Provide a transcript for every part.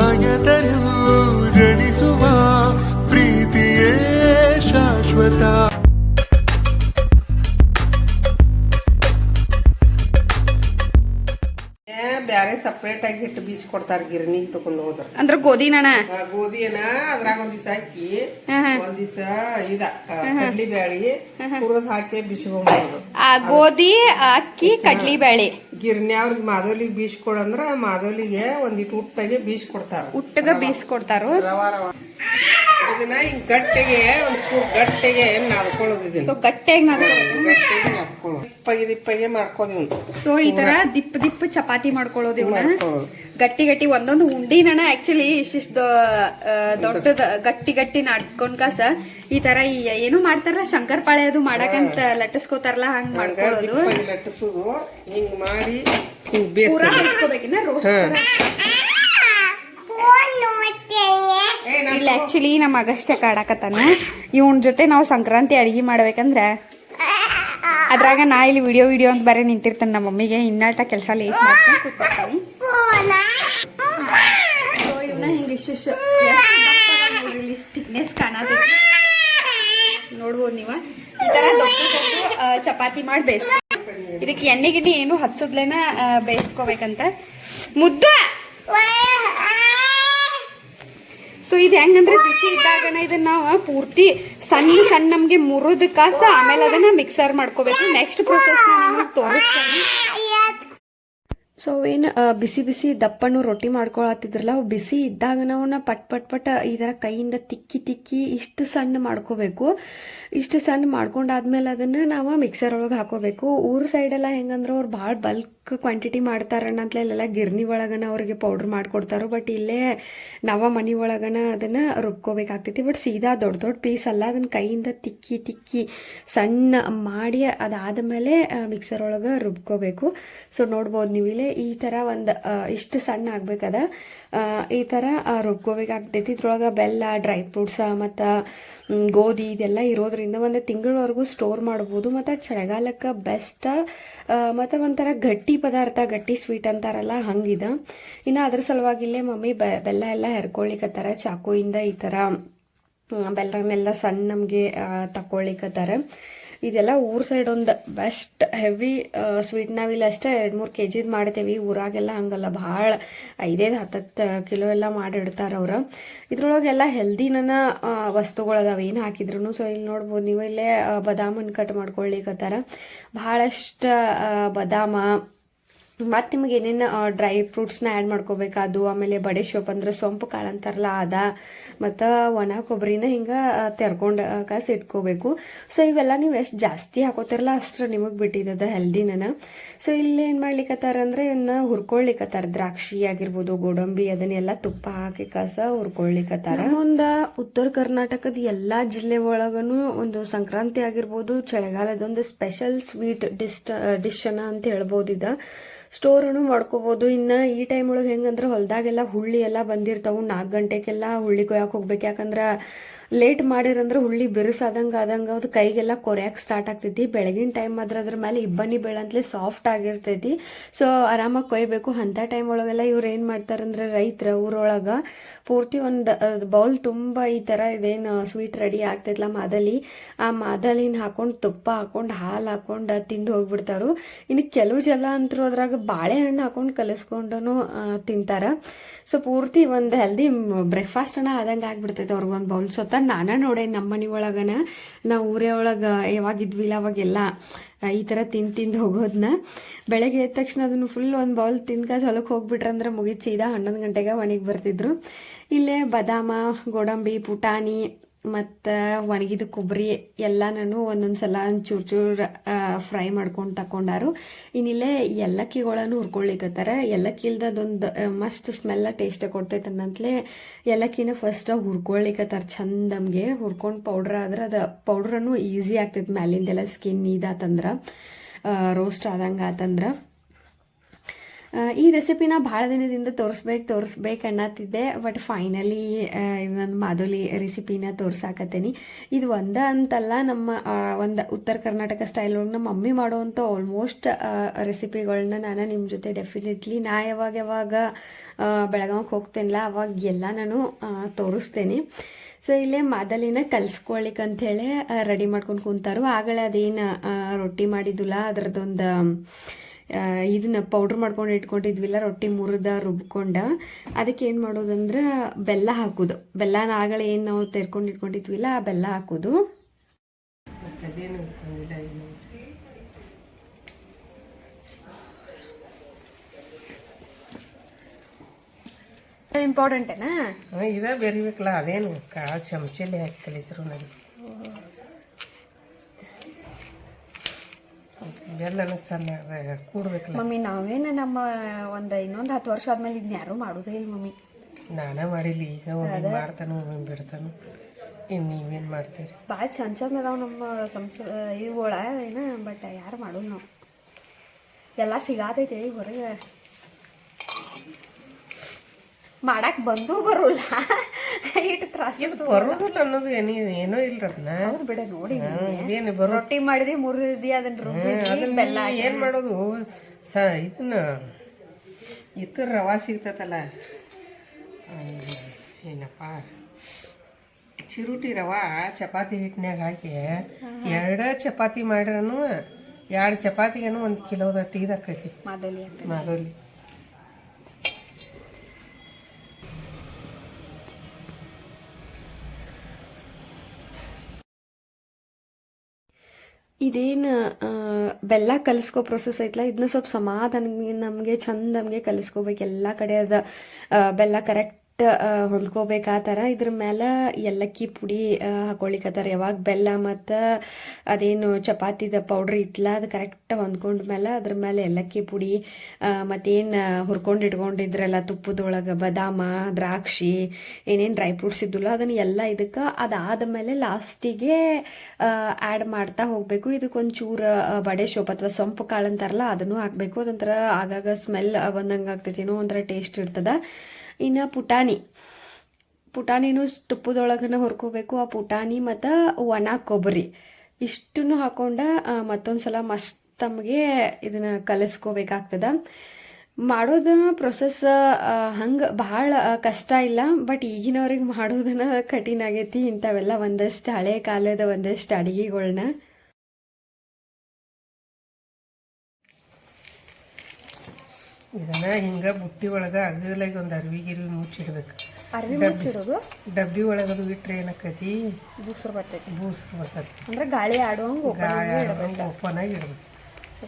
ಭಯದಲ್ಲೂ separate ಆಗಿ ಹಿಟ್ಟು ಬೀಸಿ ಕೊಡ್ತಾರ ಗಿರಣಿಗೆ ತಗೊಂಡು ಹೋದ್ರ. ಅಂದ್ರ ಗೋಧಿನಣ ಆ, ಗೋಧಿಯನ್ನ ಅದ್ರಾಗ ಒಂದ್ ದಿವಸ ಹ್ಮ್. ಒಂದ್ ದಿವಸ ಇದ ಕಡ್ಲಿ ಬ್ಯಾಳಿ ಹುರಿದ್ ಹಾಕಿ ಬಿಸಿಗೊಂಡು ಆ ಗೋಧಿ ಅಕ್ಕಿ ಕಡ್ಲಿ ಬ್ಯಾಳಿ ಗಿರಣಿ ಅವ್ರಿಗೆ ಮಾದೋಲಿಗೆ ಬೀಸ್ ಕೊಡಂದ್ರ ಮಾದೋಲಿಗೆ ಒಂದಿಟ್ಟು ಉಟ್ಟಾಗಿ ಬೀಸ್ ಕೊಡ್ತಾರ. ಉಟ್ಟಗ ಬೀಸ್ ಕೊಡ್ತಾರ. ರವಾ. ಇದನ್ನ ಹಿಂಗ್ ಗಟ್ಟಿಗೆ ಒಂದು ಚೂರ್ ಗಟ್ಟಿಗೆ ನಾದ್ಕೊಳ್ಳೋದು ಇದನ್ನ. ಸೊ ಗಟ್ಟೆಗೆ ನಾವು ಗಟ್ಟಿಗೆ ನಾದ್ಕೊಳ್ಳೋದು ದಿಪ್ಪಗೆ ಮಾಡ್ಕೋದು ಇವ್ನ. ಸೊ ಈ ತರ ದಿಪ್ಪ ದಿಪ್ಪ ಚಪಾತಿ ಮಾಡ್ಕೊಳ್ಳೋದು ಇವನ್ನ ಗಟ್ಟಿ ಗಟ್ಟಿ ಒಂದೊಂದು ಉಂಡಿನ ಆಕ್ಚುಲಿ ಇಷ್ಟಿಷ್ಟ ದೊಡ್ಡದ ಗಟ್ಟಿ ಗಟ್ಟಿ ನಾಡ್ಕೊಂಡ್ ಕಾಸ. ಈ ತರ ಈ ಏನು ಮಾಡ್ತಾರ ಶಂಕರ್ ಪಾಳೆ ಅದು ಮಾಡಕಂತ ಲಟ್ಟಿಸ್ಕೋತಾರಲ್ಲ ಹಂಗ್ ಮಾಡ್ಕೊಳ್ಳೋದು ಲಟ್ಟಿಸೋದು ಹಿಂಗ್ ಮಾಡಿ ಹಿಂಗ್ ಬೇಸ್ಕೋಬೇಕಿನ್ನ ರೋಸ್ ರೋಸ್ಟ್ ಇಲ್ಲಿ ಆಕ್ಚುಲಿ ನಮ್ಮ ಅಗಷ್ಟ ಕಾಡಾಕತ್ತಾನ ಇವನ್ ಜೊತೆ ನಾವು ಸಂಕ್ರಾಂತಿ ಅಡಿಗೆ ಮಾಡ್ಬೇಕಂದ್ರೆ ಅದ್ರಾಗ ನಾ ಇಲ್ಲಿ ವಿಡಿಯೋ ವಿಡಿಯೋ ಅಂತ ಬರೀ ನಿಂತಿರ್ತಾನೆ ನಮ್ಮ ಮಮ್ಮಿಗೆ. ಇನ್ನಾಟ ಕೆಲಸ ಲೇಟ್ ಮಾಡ್ಕೊಂಡು ಕೂತ್ಕೊಳ್ತಾನೆ. ಸೊ ಇವನ್ನ ಹಿಂಗೆ ಇಷ್ಟು ಥಿಕ್ನೆಸ್ ಕಾಣತೈತಿ. ನೋಡ್ಬೋದು ನೀವು? ಈ ದೊಡ್ಡ ದೊಡ್ಡ ಚಪಾತಿ ಮಾಡಿ ಬೇಯಿಸ್ ಇದಕ್ಕೆ ಎಣ್ಣೆ ಗಿಣ್ಣೆ ಏನು ಹಚ್ಚೋದ್ಲೇನ ಬೇಯಿಸ್ಕೋಬೇಕಂತ. ಮುದ್ದ! ಸೊ ಇದು ಹೆಂಗಂದ್ರೆ ಬಿಸಿ ಇದ್ದಾಗನ ಇದನ್ನ ನಾವು ಪೂರ್ತಿ ಸಣ್ಣ ಸಣ್ಣ ನಮ್ಗೆ ಮುರಿದ ಕಾಸ ಆಮೇಲೆ ಅದನ್ನ ಮಿಕ್ಸರ್ ಮಾಡ್ಕೋಬೇಕು. ನೆಕ್ಸ್ಟ್ ಪ್ರೊಸೆಸ್ ನಿಮಗೆ ತೋರಿಸ್ತೀನಿ. ಸೊ ಏನು ಬಿಸಿ ಬಿಸಿ ದಪ್ಪನ್ನು ರೊಟ್ಟಿ ಮಾಡ್ಕೊಳತ್ತಿದ್ರಲ್ಲ, ಅವು ಬಿಸಿ ಇದ್ದಾಗ ನಾವು ಪಟ್ ಪಟ್ ಪಟ್ ಈ ಥರ ಕೈಯಿಂದ ತಿಕ್ಕಿ ತಿಕ್ಕಿ ಇಷ್ಟು ಸಣ್ಣ ಮಾಡ್ಕೋಬೇಕು. ಇಷ್ಟು ಸಣ್ಣ ಮಾಡ್ಕೊಂಡಾದ್ಮೇಲೆ ಅದನ್ನು ನಾವು ಮಿಕ್ಸರ್ ಒಳಗೆ ಹಾಕೋಬೇಕು. ಊರ ಸೈಡೆಲ್ಲ ಹೆಂಗಂದ್ರೆ ಅವ್ರು ಭಾಳ ಬಲ್ಕ್ ಕ್ವಾಂಟಿಟಿ ಮಾಡ್ತಾರಣ್ಣ ಇಲ್ಲೆಲ್ಲ ಗಿರ್ನಿ ಒಳಗನ ಅವ್ರಿಗೆ ಪೌಡ್ರ್ ಮಾಡಿಕೊಡ್ತಾರೆ. ಬಟ್ ಇಲ್ಲೇ ನಾವು ಮನೆ ಒಳಗನ ಅದನ್ನು ರುಬ್ಕೋಬೇಕಾಗ್ತೈತಿ. ಬಟ್ ಸೀದಾ ದೊಡ್ಡ ದೊಡ್ಡ ಪೀಸ್ ಅಲ್ಲ, ಅದನ್ನು ಕೈಯಿಂದ ತಿಕ್ಕಿ ತಿಕ್ಕಿ ಸಣ್ಣ ಮಾಡಿ ಅದಾದಮೇಲೆ ಮಿಕ್ಸರ್ ಒಳಗೆ ರುಬ್ಕೋಬೇಕು. ಸೊ ನೋಡ್ಬೋದು ನೀವು ಇಲ್ಲಿ ಈ ಥರ ಒಂದು ಇಷ್ಟು ಸಣ್ಣ ಆಗ್ಬೇಕದ. ಈ ಥರ ರುಬ್ಕೋಬೇಕು ಆಗ್ತೈತಿ. ಇದ್ರೊಳಗೆ ಬೆಲ್ಲ, ಡ್ರೈ ಫ್ರೂಟ್ಸ, ಮತ್ತು ಗೋಧಿ ಇದೆಲ್ಲ ಇರೋದ್ರಿಂದ ಒಂದು ತಿಂಗಳವರೆಗೂ ಸ್ಟೋರ್ ಮಾಡ್ಬೋದು. ಮತ್ತು ಚಳಿಗಾಲಕ್ಕೆ ಬೆಸ್ಟ್ ಮತ್ತು ಒಂಥರ ಗಟ್ಟಿ ಪದಾರ್ಥ, ಗಟ್ಟಿ ಸ್ವೀಟ್ ಅಂತಾರಲ್ಲ, ಹಂಗಿದೆ. ಇನ್ನು ಅದ್ರ ಸಲುವಾಗಿ ಇಲ್ಲೇ ಮಮ್ಮಿ ಬೆಲ್ಲ ಎಲ್ಲ ಹೆರ್ಕೊಳ್ಳಿಕತ್ತಾರ. ಚಾಕುಯಿಂದ ಈ ಥರ ಬೆಲ್ಲನೆಲ್ಲ ಸಣ್ಣ ನಮಗೆ ತಗೊಳ್ಳಿಕತ್ತಾರ ಇದೆಲ್ಲ ಊರ್ ಸೈಡ್ ಒಂದು ಬೆಸ್ಟ್ ಹೆವಿ ಸ್ವೀಟ್ ನಾವಿಲ್ಲ ಅಷ್ಟೇ ಎರಡು ಮೂರು ಕೆ ಜಿದ್ ಮಾಡ್ತೇವಿ. ಊರಾಗೆಲ್ಲ ಹಂಗಲ್ಲ, ಭಾಳ ಐದೈದು ಹತ್ತತ್ತು ಕಿಲೋ ಎಲ್ಲ ಮಾಡಿಡ್ತಾರ ಅವ್ರು. ಇದ್ರೊಳಗೆಲ್ಲ ಹೆಲ್ದಿನ ವಸ್ತುಗಳು ಅದಾವ. ಏನು ಹಾಕಿದ್ರು ಸೊ ಇಲ್ಲಿ ನೋಡ್ಬೋದು, ನೀವು ಇಲ್ಲೇ ಬದಾಮನ್ನು ಬದಾಮನ್ ಕಟ್ ಮಾಡ್ಕೊಳ್ಳಿಕತ್ತಾರ. ಭಾಳಷ್ಟು ಬದಾಮ ಮತ್ತು ನಿಮಗೆ ಏನೇನು ಡ್ರೈ ಫ್ರೂಟ್ಸ್ನ ಆ್ಯಡ್ ಅದು ಆಮೇಲೆ ಬಡೆ ಶೋಪ್ ಅಂದ್ರೆ ಸೊಂಪು ಕಾಳು ಅಂತಾರಲ್ಲ, ಅದ. ಮತ್ತು ಒಣ ಕೊಬ್ಬರಿನ ಹಿಂಗೆ ತೆರ್ಕೊಂಡು ಕಾಸು ಇಟ್ಕೋಬೇಕು. ಸೊ ಇವೆಲ್ಲ ನೀವು ಎಷ್ಟು ಜಾಸ್ತಿ ಹಾಕೋತಿರಲ್ಲ ಅಷ್ಟು ನಿಮಗೆ ಬಿಟ್ಟಿದ್ದದ ಹೆಲ್ದಿನ ಸೊ ಇಲ್ಲಿ ಏನು ಮಾಡ್ಲಿಕ್ಕತ್ತಾರ ಅಂದರೆ ಇವನ್ನ ಹುರ್ಕೊಳ್ಲಿಕ್ಕತ್ತಾರ ದ್ರಾಕ್ಷಿ ಆಗಿರ್ಬೋದು, ಗೋಡಂಬಿ, ಅದನ್ನೆಲ್ಲ ತುಪ್ಪ ಹಾಕಿ ಕಸ ಹುರ್ಕೊಳ್ಲಿಕ್ಕತ್ತಾರ ಒಂದು ಉತ್ತರ ಕರ್ನಾಟಕದ ಎಲ್ಲ ಜಿಲ್ಲೆ ಒಳಗನು ಒಂದು ಸಂಕ್ರಾಂತಿ ಆಗಿರ್ಬೋದು, ಚಳಿಗಾಲದೊಂದು ಸ್ಪೆಷಲ್ ಸ್ವೀಟ್ ಡಿಸ್ ಡಿಶನ ಅಂತ ಹೇಳ್ಬೋದು ಇದು. ಸ್ಟೋರನು ಮಾಡ್ಕೋಬೋದು. ಇನ್ನು ಈ ಟೈಮ್ ಒಳಗೆ ಹೆಂಗಂದ್ರೆ ಹೊಲದಾಗೆಲ್ಲ ಹುಳ್ಳಿ ಎಲ್ಲ ಬಂದಿರ್ತಾವೆ. ನಾಲ್ಕು ಗಂಟೆಗೆಲ್ಲ ಹುಳ್ಳಿ ಕೊಯ್ಯಕ್ಕೆ ಹೋಗ್ಬೇಕು. ಯಾಕಂದ್ರೆ ಲೇಟ್ ಮಾಡಿರಂದ್ರೆ ಹುಳ್ಳಿ ಬಿರುಸಾದಂಗೆ ಆದಂಗೆ ಅದು ಕೈಗೆಲ್ಲ ಕೊರೆಯಕ್ಕೆ ಸ್ಟಾರ್ಟ್ ಆಗ್ತೈತಿ. ಬೆಳಗಿನ ಟೈಮ್ ಆದ್ರೆ ಅದ್ರ ಮೇಲೆ ಇಬ್ಬನಿ ಬೆಳಂತಲೇ ಸಾಫ್ಟ್ ಆಗಿರ್ತೈತಿ. ಸೊ ಆರಾಮಾಗಿ ಕೊಯ್ಬೇಕು. ಅಂಥ ಟೈಮ್ ಒಳಗೆಲ್ಲ ಇವ್ರು ಏನು ಮಾಡ್ತಾರಂದ್ರೆ ರೈತರ ಊರೊಳಗೆ ಪೂರ್ತಿ ಒಂದು ಬೌಲ್ ತುಂಬ ಈ ಥರ ಇದೇನು ಸ್ವೀಟ್ ರೆಡಿ ಆಗ್ತೈತಲ್ಲ ಮಾದಲಿ. ಆ ಮಾದಲಿನ ಹಾಕೊಂಡು ತುಪ್ಪ ಹಾಕೊಂಡು, ಹಾಲು ಹಾಕೊಂಡು ತಿಂದು ಹೋಗ್ಬಿಡ್ತಾರು. ಇನ್ನು ಕೆಲವು ಜಲ ಅಂತರೂ ಅದ್ರಾಗ ಬಾಳೆಹಣ್ಣು ಹಾಕೊಂಡು ಕಲಿಸ್ಕೊಂಡು ತಿಂತಾರ. ಸೊ ಪೂರ್ತಿ ಒಂದು ಹೆಲ್ದಿ ಬ್ರೇಕ್ಫಾಸ್ಟನ ಆದಂಗೆ ಆಗ್ಬಿಡ್ತೈತೆ ಅವ್ರಿಗೆ ಒಂದು ಬೌಲ್ ಸೊತ್ತ. ನಾನೇ ನೋಡೆ ನಮ್ಮ ಒಳಗನ, ನಾವು ಊರೇ ಒಳಗೆ ಯಾವಾಗಿದ್ವಿಲ್ಲ ಅವಾಗೆಲ್ಲ ಈ ಥರ ತಿನ್ ತಿಂದು ಹೋಗೋದನ್ನ ಬೆಳಗ್ಗೆ ಎದ್ದ ತಕ್ಷಣ ಅದನ್ನು ಫುಲ್ ಒಂದು ಬೌಲ್ ತಿನ್ಕಾಸ್ ಹೊಲಕ್ಕೆ ಹೋಗ್ಬಿಟ್ರಂದ್ರೆ ಮುಗಿದು ಸೀದಾ ಹನ್ನೊಂದು ಗಂಟೆಗೆ ಮನೆಗೆ ಬರ್ತಿದ್ರು. ಇಲ್ಲೇ ಬದಾಮ, ಗೋಡಂಬಿ, ಪುಟಾಣಿ ಮತ್ತು ಒಣಗಿದ ಕೊಬ್ಬರಿ ಎಲ್ಲನೂ ಒಂದೊಂದು ಸಲ ಚೂರು ಚೂರು ಫ್ರೈ ಮಾಡ್ಕೊಂಡು ತಕೊಂಡಾರು ಇನ್ನಿಲ್ಲೇ ಏಲಕ್ಕಿಗಳನ್ನು ಹುರ್ಕೊಳ್ಳಿಕತ್ತಾರ. ಏಲಕ್ಕಿ ಇಲ್ದದೊಂದು ಮಸ್ತ್ ಸ್ಮೆಲ್ಲ ಟೇಸ್ಟ್ ಕೊಡ್ತೈತೆ ಅನ್ನಂತಲೇ ಫಸ್ಟ್ ಹುರ್ಕೊಳ್ಳಿಕತ್ತಾರ. ಚಂದ ನಮಗೆ ಹುರ್ಕೊಂಡು ಪೌಡ್ರ್ ಆದ್ರೆ ಅದು ಪೌಡ್ರನ್ನು ಈಸಿ ಆಗ್ತೈತೆ ಮ್ಯಾಲಿಂದೆಲ್ಲ ಸ್ಕಿನ್ ಇದಾತಂದ್ರೆ ರೋಸ್ಟ್ ಆದಂಗೆ ಆತಂದ್ರೆ. ಈ ರೆಸಿಪಿನ ಭಾಳ ದಿನದಿಂದ ತೋರಿಸ್ಬೇಕು ತೋರಿಸ್ಬೇಕು ಅನ್ನತ್ತಿದ್ದೆ ಬಟ್ ಫೈನಲಿ ಒಂದು ಮಾಧುಲಿ ರೆಸಿಪಿನ ತೋರ್ಸಾಕತ್ತೇನಿ. ಇದು ಒಂದ ಅಂತಲ್ಲ ನಮ್ಮ ಒಂದು ಉತ್ತರ ಕರ್ನಾಟಕ ಸ್ಟೈಲ್ ಒಳಗೆ ನಮ್ಮ ಮಮ್ಮಿ ಮಾಡುವಂಥ ಆಲ್ಮೋಸ್ಟ್ ರೆಸಿಪಿಗಳನ್ನ ನಾನು ನಿಮ್ಮ ಜೊತೆ ಡೆಫಿನೆಟ್ಲಿ ನಾ ಯಾವಾಗ ಯಾವಾಗ ಬೆಳಗಾವಿಗೆ ಹೋಗ್ತೇನಲ್ಲ ಅವಾಗ ಎಲ್ಲ ನಾನು ತೋರಿಸ್ತೇನೆ. ಸೊ ಇಲ್ಲೇ ಮಾದಲಿನ ಕಲ್ಸ್ಕೊಳ್ಲಿಕ್ಕೆ ಅಂಥೇಳಿ ರೆಡಿ ಮಾಡ್ಕೊಂಡು ಕುಂತಾರು. ಆಗಲೇ ಅದೇನು ರೊಟ್ಟಿ ಮಾಡಿದ್ದಿಲ್ಲ ಅದ್ರದ್ದೊಂದು ಇದನ್ನ ಪೌಡ್ರ್ ಮಾಡ್ಕೊಂಡು ಇಟ್ಕೊಂಡಿದ್ವಿಲ್ಲ ರೊಟ್ಟಿ ಮುರಿದ ರುಬ್ಕೊಂಡ. ಅದಕ್ಕೆ ಏನು ಮಾಡೋದಂದ್ರೆ ಬೆಲ್ಲ ಹಾಕೋದು. ಬೆಲ್ಲನ ಆಗಲೇ ಏನು ನಾವು ತೆರ್ಕೊಂಡು ಇಟ್ಕೊಂಡಿದ್ವಿಲ್ಲ ಆ ಬೆಲ್ಲ ಹಾಕೋದು. ಇಂಪಾರ್ಟೆಂಟೇನಾ ಇದ ಬೆರಿಬೇಕಲ್ಲ ಅದೇನು ಚಮಚಲಿ ಚಮಚಲ್ಲಿ ಹಾಕಿ ಕಲಿಸ್ರು ನನಗೆ ಬೆಲ್ಲನ ಸಣ್ಣ ಕೂಡ್ಬೇಕಲ್ಲ. ಮಮ್ಮಿ ನಾವೇನು ನಮ್ಮ ಒಂದು ಇನ್ನೊಂದು ಹತ್ತು ವರ್ಷ ಆದ್ಮೇಲೆ ಇದನ್ನ ಯಾರು ಮಾಡೋದೇ ಇಲ್ಲ ಮಮ್ಮಿ. ನಾನೇ ಮಾಡಿಲ್ಲ ಈಗ ಒಮ್ಮೆ ಮಾಡ್ತಾನು ಒಮ್ಮೆ ಬಿಡ್ತಾನು. ಇನ್ನು ನೀವೇನು ಮಾಡ್ತೀರಿ? ಭಾಳ ಚಂದ ಚಂದ ಅದಾವ ನಮ್ಮ ಸಂಸ ಇವುಗಳ ಏನ ಬಟ್ ಯಾರು ಮಾಡೋದು ನಾವು. ಎಲ್ಲ ಸಿಗಾತೈತೆ ಈಗ ಹೊರಗೆ. ಮಾಡಕ್ಕೆ ಬಂದು ಬರೋಲ್ಲ. ಇಟ್ಟು ತ್ರಾಸ ಬರೋದಿಲ್ಲ ಅನ್ನೋದು ಏನೋ ಏನೋ ಇಲ್ರಿ ಅದನ್ನ. ಹೌದು ಬಿಡ ನೋಡಿ ಇದೇನು ಬರೋ ರೊಟ್ಟಿ ಮಾಡಿದ್ರಿ ಮುರಿದಿ ಅದನ್ನ ರೊಟ್ಟಿ ಬೆಲ್ಲ ಏನು ಮಾಡೋದು? ಸ ಇದನ್ನ ಇತರ ರವಾ ಸಿಗ್ತೈತಲ್ಲ ಏನಪ್ಪ? ಚಿರುಟಿ ರವಾ ಚಪಾತಿ ಹಿಟ್ಟಿನಾಗ ಹಾಕಿ ಎರಡು ಚಪಾತಿ ಮಾಡ್ರೂ ಎರಡು ಚಪಾತಿಗೇನು ಒಂದು ಕಿಲೋದ ಟೀದ್ ಆಕೈತಿ. ಮಾದಲಿ ಮಾದೋಲಿ. ಇದೇನು ಬೆಲ್ಲ ಕಲಿಸ್ಕೋ ಪ್ರೊಸೆಸ್ ಐತಲ್ಲ ಇದನ್ನ ಸ್ವಲ್ಪ ಸಮಾಧಾನ ನಮಗೆ, ಚಂದ ನಮಗೆ ಕಲಿಸ್ಕೋಬೇಕು. ಎಲ್ಲ ಕಡೆ ಅದ ಬೆಲ್ಲ ಕರೆಕ್ಟ್ ಹೊಂದ್ಕೋಬೇಕು ಆ ಥರ. ಇದ್ರ ಮೇಲೆ ಏಲಕ್ಕಿ ಪುಡಿ ಹಾಕೊಳಿಕತ್ತಾರ. ಯಾವಾಗ ಬೆಲ್ಲ ಮತ್ತು ಅದೇನು ಚಪಾತಿದ ಪೌಡ್ರ್ ಇತ್ತಲ್ಲ ಅದು ಕರೆಕ್ಟ್ ಹೊಂದ್ಕೊಂಡ ಮೇಲೆ ಅದ್ರ ಮೇಲೆ ಏಲಕ್ಕಿ ಪುಡಿ ಮತ್ತೇನು ಹುರ್ಕೊಂಡು ಇಟ್ಕೊಂಡಿದ್ರಲ್ಲ ತುಪ್ಪದೊಳಗೆ ಬದಾಮ, ದ್ರಾಕ್ಷಿ, ಏನೇನು ಡ್ರೈ ಫ್ರೂಟ್ಸ್ ಇದ್ದಲ್ಲ ಅದನ್ನು ಎಲ್ಲ ಇದಕ್ಕೆ ಅದಾದ ಮೇಲೆ ಲಾಸ್ಟಿಗೆ ಆ್ಯಡ್ ಮಾಡ್ತಾ ಹೋಗಬೇಕು. ಇದಕ್ಕೊಂಚೂರು ಬಡೆ ಶೋಪ್ ಅಥವಾ ಸೊಂಪು ಕಾಳು ಅಂತಾರಲ್ಲ ಅದನ್ನು ಹಾಕಬೇಕು. ಅದೊಂಥರ ಆಗಾಗ ಸ್ಮೆಲ್ ಬಂದಂಗೆ ಆಗ್ತೈತಿ ಏನೋ ಒಂಥರ ಟೇಸ್ಟ್ ಇರ್ತದ. ಇನ್ನು ಪುಟಾಣಿ. ಪುಟಾಣಿನೂ ತುಪ್ಪದೊಳಗನ ಹುರ್ಕೋಬೇಕು, ಆ ಪುಟಾಣಿ ಮತ್ತು ಒಣ ಕೊಬ್ಬರಿ. ಇಷ್ಟನ್ನು ಹಾಕೊಂಡ ಮತ್ತೊಂದು ಸಲ ಮಸ್ತ್ ತಮಗೆ ಇದನ್ನ ಕಲಿಸ್ಕೋಬೇಕಾಗ್ತದ. ಮಾಡೋದು ಪ್ರೊಸೆಸ್ ಹಂಗೆ ಭಾಳ ಕಷ್ಟ ಇಲ್ಲ ಬಟ್ ಈಗಿನವ್ರಿಗೆ ಮಾಡೋದನ್ನ ಕಠಿಣ ಆಗೈತಿ ಇಂಥವೆಲ್ಲ ಒಂದಷ್ಟು ಹಳೆ ಕಾಲದ ಒಂದಷ್ಟು ಅಡಿಗೆಗಳ್ನ. ಇದನ್ನ ಹಿಂಗ ಬುಟ್ಟಿ ಒಳಗ ಅಗಲಾಗಿ ಒಂದು ಅರ್ವಿ ಗಿರ್ವಿ ಮುಚ್ಚಿಡ್ಬೇಕು. ಅರ್ವಿ ಮುಚ್ಚಿಡೋದು? ಡಬ್ಬಿ ಒಳಗದು ಇಟ್ರೆ ಏನಕ್ಕತಿ? ಬೂಸ್ರು ಬರ್ತೈತಿ. ಬೂಸ್ರು ಬರ್ತೈತಿ. ಅಂದ್ರೆ ಗಾಳಿ ಆಡುವಂಗೆ ಗಾಳಿ ಓಪನ್ ಆಗಿ ಇಡ್ಬೇಕು.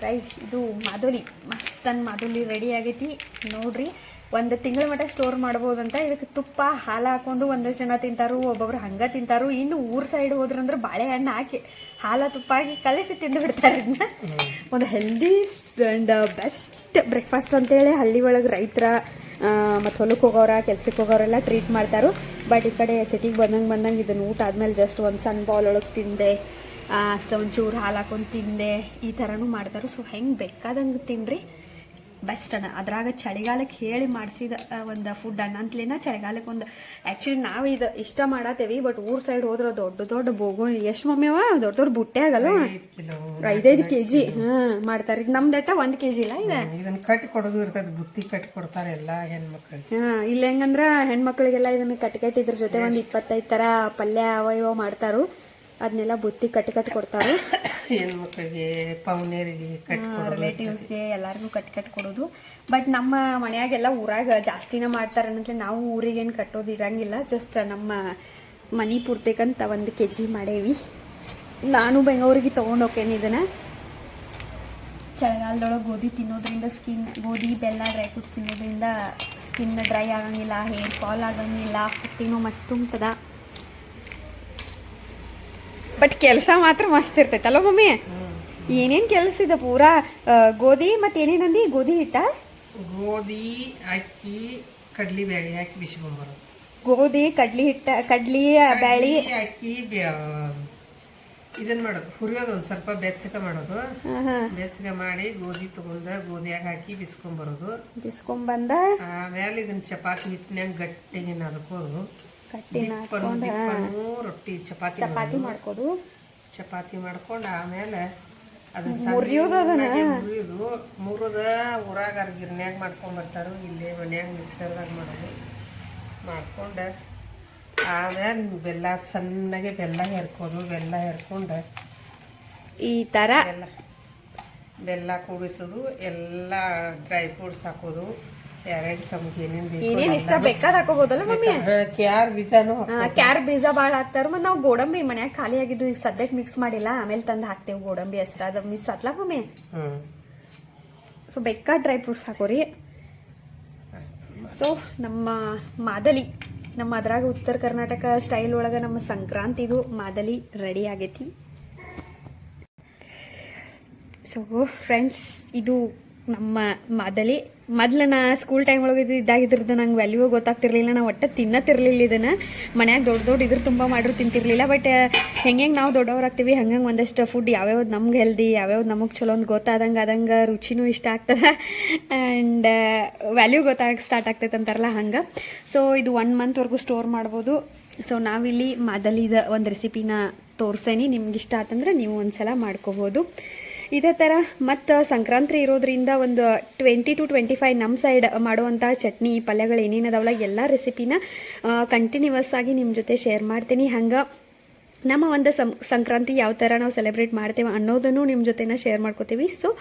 ರೈಸ್ ಇದು ಮಾಧುಲಿ ಮಸ್ತನ್ ಮಾಧುಲಿ ರೆಡಿ ಆಗೈತಿ. ನೋಡ್ರಿ. ಒಂದು ತಿಂಗಳ ಮಟ್ಟ ಸ್ಟೋರ್ ಮಾಡ್ಬೋದಂತ ಇದಕ್ಕೆ ತುಪ್ಪ, ಹಾಲು ಹಾಕೊಂಡು ಒಂದಷ್ಟು ಜನ ತಿಂತಾರು, ಒಬ್ಬೊಬ್ರು ಹಂಗೆ ತಿಂತಾರು. ಇನ್ನು ಊರ್ ಸೈಡ್ ಹೋದ್ರಂದ್ರೆ ಬಾಳೆಹಣ್ಣು ಹಾಕಿ, ಹಾಲು ತುಪ್ಪ ಹಾಕಿ ಕಲಸಿ ತಿಂದು ಬಿಡ್ತಾರೆ ಇದನ್ನ ಒಂದು ಹೆಲ್ದಿ ಆ್ಯಂಡ್ ಬೆಸ್ಟ್ ಬ್ರೇಕ್ಫಾಸ್ಟ್ ಅಂತೇಳಿ ಹಳ್ಳಿ ಒಳಗೆ ರೈತರ ಮತ್ತು ಹೊಲಕ್ಕೆ ಹೋಗೋರ ಕೆಲ್ಸಕ್ಕೆ ಹೋಗೋರೆಲ್ಲ ಟ್ರೀಟ್ ಮಾಡ್ತಾರು. ಬಟ್ ಈ ಕಡೆ ಸಿಟಿಗೆ ಬಂದಂಗೆ ಬಂದಂಗೆ ಇದನ್ನು ಊಟ ಆದಮೇಲೆ ಜಸ್ಟ್ ಒಂದು ಸಣ್ಣ ಬಾಲ್ ಒಳಗೆ ತಿಂದೆ ಅಷ್ಟೊಂದು ಒಂಚೂರು ಹಾಲು ಹಾಕೊಂಡು ತಿಂದೆ, ಈ ಥರನೂ ಮಾಡ್ತಾರೆ. ಸೊ ಹೆಂಗೆ ಬೇಕಾದಂಗೆ ತಿನ್ರಿ. ಬೆಸ್ಟ್ ಅಣ್ಣ. ಅದ್ರಾಗ ಚಳಿಗಾಲಕ್ಕೆ ಹೇಳಿ ಮಾಡಿಸಿದ ಒಂದು ಫುಡ್ ಅಣ್ಣ. ಅಂತಲೇನ ಚಳಿಗಾಲಕ್ಕೆ ಒಂದು ಆ್ಯಕ್ಚುಲಿ ನಾವು ಇದು ಇಷ್ಟ ಮಾಡತ್ತೇವಿ ಬಟ್ ಊರ್ ಸೈಡ್ ಹೋದ್ರೆ ದೊಡ್ಡ ದೊಡ್ಡ ಬೋಗುಣಿ. ಎಷ್ಟು ಮಮ್ಮಿವ ದೊಡ್ಡ ದೊಡ್ಡ ಬುಟ್ಟೆ ಆಗಲ್ಲ ಐದೈದು ಕೆ ಜಿ ಹಾಂ ಮಾಡ್ತಾರೆ. ಇದು ಅಟ್ಟ ಒಂದು ಕೆ ಜಿ ಇಲ್ಲ ಇದೆ ಇದನ್ನ ಕಟ್ಟಿ ಕೊಡೋದು ಇರ್ತದೆ ಬುತ್ತಿ ಕಟ್ಟಿ ಕೊಡ್ತಾರೆ ಎಲ್ಲ ಹೆಣ್ಮಕ್ಳಿಗೆ. ಹಾಂ ಇಲ್ಲ ಹೆಂಗಂದ್ರೆ ಹೆಣ್ಮಕ್ಳಿಗೆಲ್ಲ ಇದನ್ನ ಕಟ್ಟಿ ಕಟ್ಟಿ ಇದ್ರ ಜೊತೆ ಒಂದು ಇಪ್ಪತ್ತೈದು ಥರ ಪಲ್ಯ ಅವ ಇವ ಮಾಡ್ತಾರು. ಅದನ್ನೆಲ್ಲ ಬುತ್ತಿ ಕಟ್ ಕಟ್ ಕೊಡ್ತಾರೆ. ಹೆಣ್ಮಕ್ಳಿಗೆ ಪೌನೇರಿಗೆ ರಿಲೇಟಿವ್ಸ್ಗೆ ಎಲ್ಲರಿಗೂ ಕಟ್ ಕಟ್ ಕೊಡೋದು. ಬಟ್ ನಮ್ಮ ಮನೆಯಾಗೆಲ್ಲ ಊರಾಗ ಜಾಸ್ತಿನ ಮಾಡ್ತಾರೆ ಅನ್ನತ್ಲೆ ನಾವು ಊರಿಗೇನು ಕಟ್ಟೋದು ಇರಂಗಿಲ್ಲ. ಜಸ್ಟ್ ನಮ್ಮ ಮನೆ ಪೂರ್ತಿಕಂತ ಒಂದು ಕೆ ಜಿ ಮಾಡೇವಿ. ನಾನು ಬೆಂಗಳೂರಿಗೆ ತೊಗೊಂಡು ಹೋಗ್ತೇನೆ ಇದನ್ನು. ಚಳಿಗಾಲದೊಳಗೆ ಗೋಧಿ ತಿನ್ನೋದ್ರಿಂದ ಸ್ಕಿನ್ ಗೋಧಿ ಬೆಲ್ಲ ಡ್ರೈ ಫ್ರೂಟ್ಸ್ ತಿನ್ನೋದ್ರಿಂದ ಸ್ಕಿನ್ ಡ್ರೈ ಆಗಂಗಿಲ್ಲ ಹೇರ್ ಫಾಲ್ ಆಗಂಗಿಲ್ಲ ಹೊಟ್ಟಿನೂ ಮಸ್ತ್ ತುಂಬ್ತದ. ಬಟ್ ಕೆಲಸ ಮಾತ್ರ ಮಸ್ತ್ ಇರ್ತೈತಲ್ಲ ಮಮ್ಮಿ? ಏನೇನು ಕೆಲಸ ಇದೆ ಪೂರಾ? ಗೋಧಿ ಮತ್ತೆ ಏನೇನಂದಿ ಗೋಧಿ ಹಿಟ್ಟ? ಗೋಧಿ ಅಕ್ಕಿ ಕಡ್ಲಿ ಬೇಳೆ ಹಾಕಿ ಬಿಸ್ಕೊಂಬರೋದು. ಗೋಧಿ ಕಡ್ಲಿ ಹಿಟ್ಟ ಕಡ್ಲಿ ಬ್ಯಾಳಿ? ಅಕ್ಕಿ ಇದನ್ ಇದನ್ನ ಮಾಡೋದು ಹುರಿಯೋದು ಒಂದು ಸ್ವಲ್ಪ ಬೆಚ್ಚಗೆ ಮಾಡೋದು. ಬೆಚ್ಚಗೆ ಮಾಡಿ ಗೋಧಿ ತಗೊಂಡ ಗೋಧಿಯಾಗ ಹಾಕಿ ಬಿಸ್ಕೊಂಬರೋದು. ಬಿಸ್ಕೊಂಬಂದ? ಆಮೇಲೆ ಇದನ್ನ ಚಪಾತಿ ಹಿಟ್ಟಿನಾಗ ಗಟ್ಟಿಗೆ ನಡ್ಕೋದು ದಿಪ್ಪನು ರೊಟ್ಟಿ ಚಪಾತಿ ಚಪಾತಿ ಮಾಡ್ಕೊಡು. ಮಾಡ್ಕೋದು ಚಪಾತಿ ಮಾಡ್ಕೊಂಡು ಆಮೇಲೆ ಅದನ್ನ ಮುರಿಯೋದು ಮುರಿದ ಊರಾಗ ಗಿರ್ನ್ಯಾಗ ಮಾಡ್ಕೊಂಡ್ ಬರ್ತಾರ. ಇಲ್ಲೇ ಮನ್ಯಾಗ ಮಿಕ್ಸರ್ದಾಗ ಮಾಡೋದು. ಮಾಡ್ಕೊಂಡು ಆಮೇಲೆ ಬೆಲ್ಲ ಸಣ್ಣಗೆ ಬೆಲ್ಲ ಹೆರ್ಕೋದು. ಬೆಲ್ಲ ಹೆರ್ಕೊಂಡು ಈ ತರ? ಬೆಲ್ಲ. ಬೆಲ್ಲ ಕೂಡಿಸೋದು. ಎಲ್ಲ ಡ್ರೈ ಫ್ರೂಟ್ಸ್ ಹಾಕೋದು. ಏನೇನು ಇಷ್ಟ ಬೇಕಾದ್ ಹಾಕೋಬಹುದಲ್ಲ ಮಮ್ಮಿ? ಕ್ಯಾರ್ ಬೀಜನೂ ಕ್ಯಾರ್ ಬೀಜ ಬಾಳ ಹಾಕ್ತಾರ. ಮತ್ತ ನಾವು ಗೋಡಂಬಿ ಮನ್ಯಾಗ ಖಾಲಿ ಆಗಿದ್ದು ಈಗ ಸದ್ಯಕ್ಕೆ ಮಿಕ್ಸ್ ಮಾಡಿಲ್ಲ. ಆಮೇಲೆ ತಂದು ಹಾಕ್ತೇವೆ ಗೋಡಂಬಿ ಅಷ್ಟ. ಅದು ಮಿಸ್ ಆತ್ಲಾ ಮಮ್ಮಿ? ಸೊ ಬೇಕಾದ ಡ್ರೈ ಫ್ರೂಟ್ಸ್ ಹಾಕೋರಿ. ಸೊ ನಮ್ಮ ಮಾದಲಿ ನಮ್ಮ ಅದ್ರಾಗ ಉತ್ತರ ಕರ್ನಾಟಕ ಸ್ಟೈಲ್ ಒಳಗೆ ನಮ್ಮ ಸಂಕ್ರಾಂತಿದು ಮಾದಲಿ ರೆಡಿ ಆಗೈತಿ. ಸೊ ಫ್ರೆಂಡ್ಸ್ ಇದು ನಮ್ಮ ಮಾದಲಿ. ಮೊದ್ಲು ನಾ ಸ್ಕೂಲ್ ಟೈಮ್ ಒಳಗೆ ಇದು ಇದ್ದಾಗಿದ್ರದ್ದು ನಂಗೆ ವ್ಯಾಲ್ಯೂ ಗೊತ್ತಾಗ್ತಿರ್ಲಿಲ್ಲ. ನಾವು ಒಟ್ಟು ತಿನ್ನತಿರ್ಲಿಲ್ಲ ಇದನ್ನು. ಮನ್ಯಾಗ ದೊಡ್ಡ ದೊಡ್ಡ ಇದ್ರ ತುಂಬ ಮಾಡ್ರು ತಿಂತಿರ್ಲಿಲ್ಲ. ಬಟ್ ಹೆಂಗೆ ನಾವು ದೊಡ್ಡವರಾಗ್ತೀವಿ ಹಂಗೆ ಒಂದಷ್ಟು ಫುಡ್ ಯಾವ್ಯಾವ್ದು ನಮ್ಗೆ ಹೆಲ್ದಿ ಯಾವ್ಯಾವ್ದು ನಮಗೆ ಚಲೋ ಅಂತ ಗೊತ್ತಾದಂಗೆ ಆದಂಗೆ ರುಚಿನೂ ಇಷ್ಟ ಆಗ್ತದೆ. ಆ್ಯಂಡ್ ವ್ಯಾಲ್ಯೂ ಗೊತ್ತಾಗ ಸ್ಟಾರ್ಟ್ ಆಗ್ತೈತೆ ಅಂತಾರಲ್ಲ ಹಂಗೆ. ಸೊ ಇದು ಒನ್ ಮಂತ್ವರೆಗೂ ಸ್ಟೋರ್ ಮಾಡ್ಬೋದು. ಸೊ ನಾವಿಲ್ಲಿ ಮಾದಲಿದ ಒಂದು ರೆಸಿಪಿನ ತೋರ್ಸೇನಿ. ನಿಮ್ಗೆ ಇಷ್ಟ ಆತಂದ್ರೆ ನೀವು ಒಂದ್ಸಲ ಮಾಡ್ಕೋಬೋದು. ಇದೇ ಥರ ಮತ್ತು ಸಂಕ್ರಾಂತಿ ಇರೋದ್ರಿಂದ ಒಂದು ಟ್ವೆಂಟಿ ಟು ಟ್ವೆಂಟಿ ಫೈವ್ ನಮ್ಮ ಸೈಡ್ ಮಾಡುವಂಥ ಚಟ್ನಿ, ಪಲ್ಯಗಳು ಏನೇನದವಲ್ಲ ಎಲ್ಲ ರೆಸಿಪಿನ ಕಂಟಿನ್ಯೂವಸ್ ಆಗಿ ನಿಮ್ಮ ಜೊತೆ ಶೇರ್ ಮಾಡ್ತೀನಿ. ಹಂಗೆ ನಮ್ಮ ಒಂದು ಸಂಕ್ರಾಂತಿ ಯಾವ ಥರ ನಾವು ಸೆಲೆಬ್ರೇಟ್ ಮಾಡ್ತೇವೆ ಅನ್ನೋದನ್ನು ನಿಮ್ಮ ಜೊತೆನ ಶೇರ್ ಮಾಡ್ಕೋತೀವಿ. ಸೊ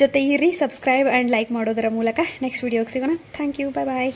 ಜೊತೆ ಇರಿ ಸಬ್ಸ್ಕ್ರೈಬ್ ಆ್ಯಂಡ್ ಲೈಕ್ ಮಾಡೋದರ ಮೂಲಕ ನೆಕ್ಸ್ಟ್ ವಿಡಿಯೋಗೆ ಸಿಗೋಣ. Thank you bye bye